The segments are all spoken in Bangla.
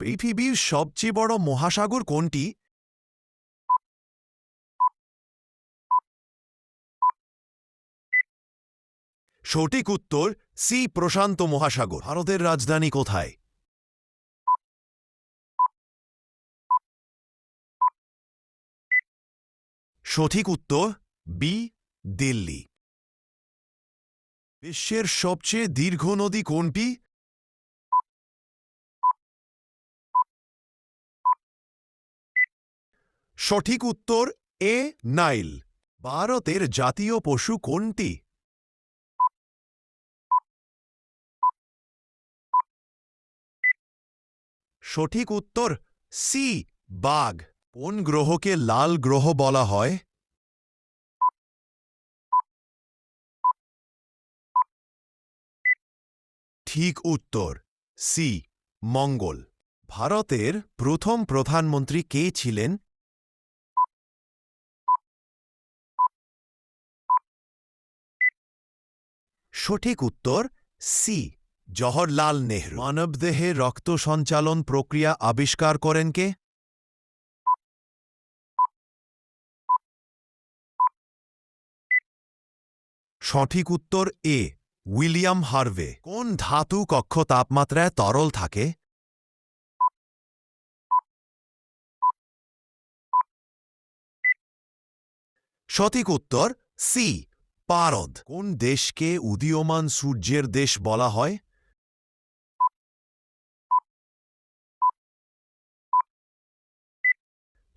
পৃথিবীর সবচেয়ে বড় মহাসাগর কোনটি? সঠিক উত্তর, সি প্রশান্ত মহাসাগর। ভারতের রাজধানী কোথায়? সঠিক উত্তর, বি, দিল্লি। বিশ্বের সবচেয়ে দীর্ঘ নদী কোনটি? সঠিক উত্তর এ, নাইল। ভারতের জাতীয় পশু কোনটি? সঠিক উত্তর সি, বাঘ। কোন গ্রহকে লাল গ্রহ বলা হয়? ঠিক উত্তর সি, মঙ্গল। ভারতের প্রথম প্রধানমন্ত্রী কে ছিলেন? সঠিক উত্তর, সি, জওহরলাল নেহরু। মানবদেহে রক্ত সঞ্চালন প্রক্রিয়া আবিষ্কার করেন কে? সঠিক উত্তর, এ, উইলিয়াম হার্ভে। কোন ধাতু কক্ষ তাপমাত্রায় তরল থাকে? সঠিক উত্তর, সি পারদ। কোন দেশকে উদীয়মান সূর্যের দেশ বলা হয়?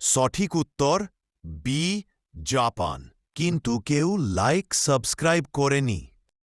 সঠিক উত্তর, বি, জাপান। কিন্তু কেউ লাইক, সাবস্ক্রাইব করেনি।